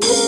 Yeah.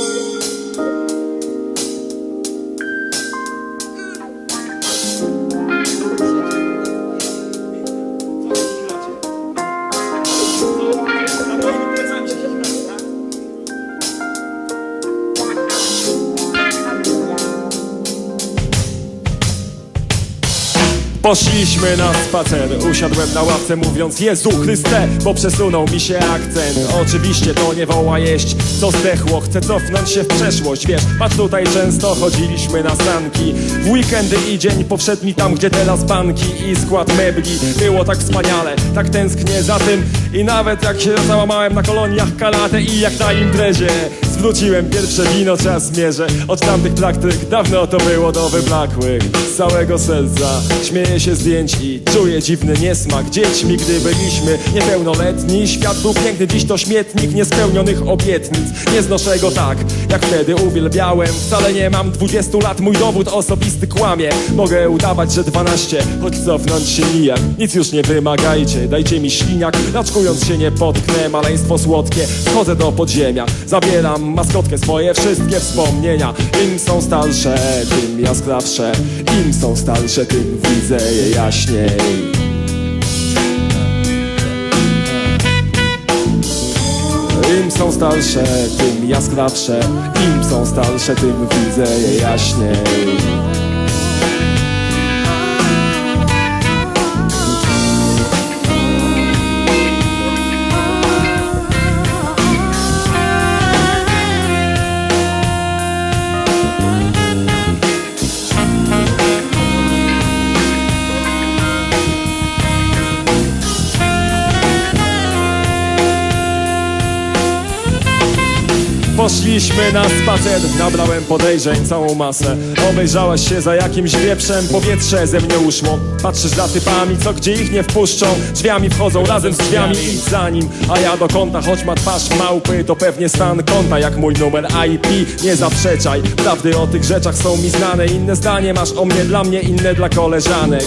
Poszliśmy na spacer, usiadłem na ławce mówiąc Jezu Chryste, bo przesunął mi się akcent. Oczywiście to nie woła jeść, co zdechło Chcę cofnąć się w przeszłość, wiesz. Patrz tutaj często chodziliśmy na sanki W weekendy i dzień powszedni tam, gdzie teraz banki I skład mebli, było tak wspaniale Tak tęsknię za tym. I nawet jak się załamałem na koloniach Kalatę I jak na imprezie Zwróciłem pierwsze wino, czas mierzę. Od tamtych praktyk dawno to było do wyblakłych Z całego serca. Śmieję się zdjęć i czuję dziwny niesmak. Dziećmi, gdy byliśmy niepełnoletni Świat był piękny, dziś to śmietnik niespełnionych obietnic. Nie znoszę go tak, jak wtedy uwielbiałem. Wcale nie mam 20 lat, mój dowód osobisty kłamie. Mogę udawać, że 12, choć cofnąć się nijak Nic już nie wymagajcie, dajcie mi śliniak. Raczkując się nie potknę, maleństwo słodkie Wchodzę do podziemia, zabieram maskotkę Swoje wszystkie wspomnienia. Im są starsze, tym jaskrawsze Im są starsze, tym widzę je jaśniej. Im są starsze, tym jaskrawsze Im są starsze, tym widzę je jaśniej Poszliśmy na spacer, nabrałem podejrzeń całą masę. Obejrzałaś się za jakimś wieprzem, powietrze ze mnie uszło. Patrzysz za typami, co gdzie ich nie wpuszczą. Drzwiami wchodzą razem z drzwiami, idź za nim. A ja do kąta, choć ma twarz małpy To pewnie stan konta, jak mój numer IP Nie zaprzeczaj, prawdy o tych rzeczach są mi znane. Inne zdanie masz o mnie, dla mnie, inne dla koleżanek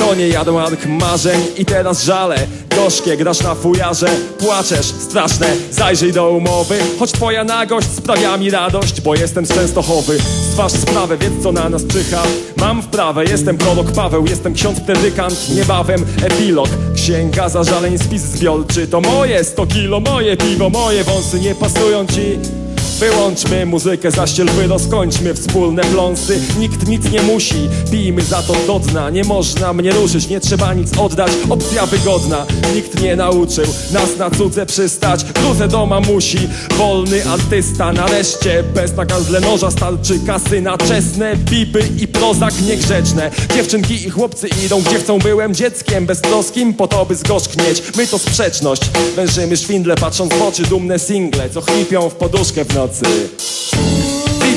to nie jadłank marzeń i teraz żale. Gorzkie, grasz na fujarze, płaczesz, straszne. Zajrzyj do umowy, choć twoja nagość sprawia mi radość Bo jestem z Częstochowy, stwarz sprawę, wiedz co na nas czyha. Mam wprawę, jestem prorok Paweł, jestem ksiądz predykant Niebawem epilog, księga zażaleń, spis zbiorczy To moje 100 kilo, moje piwo, moje wąsy nie pasują ci Wyłączmy muzykę, zaścielby, skończmy wspólne pląsy. Nikt nic nie musi, pijmy za to do dna. Nie można mnie ruszyć, nie trzeba nic oddać. Opcja wygodna, nikt nie nauczył Nas na cudze przystać, bluzę do mamusi Wolny artysta, nareszcie. Bez nakazle noża starczy kasy na czesne Biby i prozak niegrzeczne. Dziewczynki i chłopcy idą, gdzie chcą. Byłem dzieckiem beztroskim, po to by zgorzknieć. My to sprzeczność, wężymy szwindle Patrząc w oczy dumne single Co chlipią w poduszkę w nocy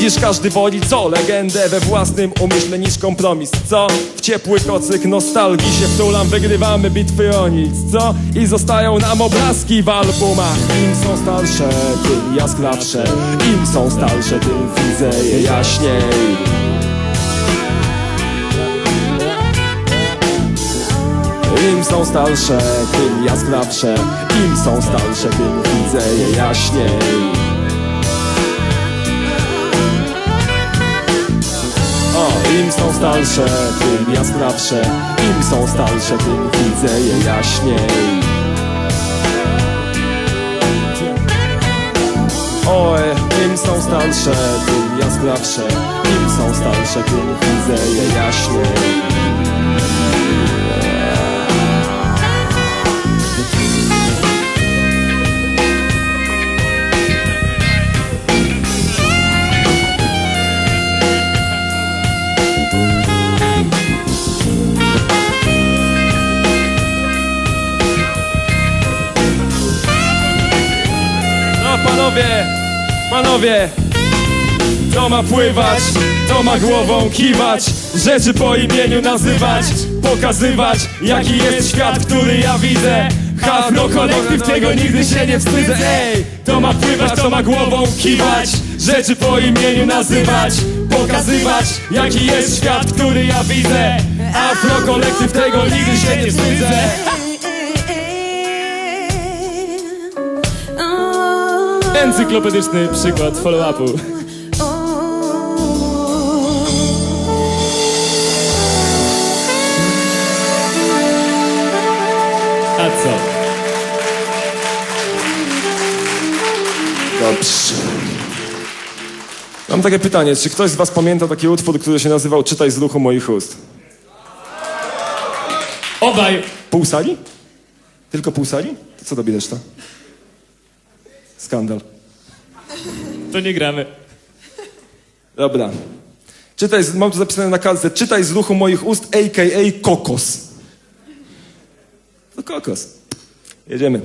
Widzisz, każdy woli co? Legendę we własnym umyśle niż kompromis, co? W ciepły kocyk nostalgii się wtulam Wygrywamy bitwy o nic, co? I zostają nam obrazki w albumach Im są starsze, tym jaskrawsze Im są starsze, tym widzę je jaśniej Im są starsze, tym jaskrawsze Im są starsze, tym widzę je jaśniej im są starsze, tym jaskrawsze Im są starsze, tym widzę je jaśniej. Oj, im są starsze, tym jaskrawsze Im są starsze, tym widzę je jaśniej panowie, panowie. To ma pływać, to ma głową kiwać Rzeczy po imieniu nazywać Pokazywać, jaki jest świat, który ja widzę. Hafno kolektyw, tego nigdy się nie wstydzę. Ej, to ma pływać, to ma głową kiwać Rzeczy po imieniu nazywać Pokazywać, jaki jest świat, który ja widzę. Afro kolektyw, tego nigdy się nie wstydzę encyklopedyczny przykład follow-upu. A co? Dobrze. Mam takie pytanie, czy ktoś z was pamięta taki utwór, który się nazywał Czytaj z ruchu moich ust? Obaj! Pół sali? Tylko pół sali? To co robi reszta? Skandal. To nie gramy. Dobra. Czytaj, mam tu zapisane na kartce, czytaj z ruchu moich ust, a.k.a. kokos. To kokos. Jedziemy.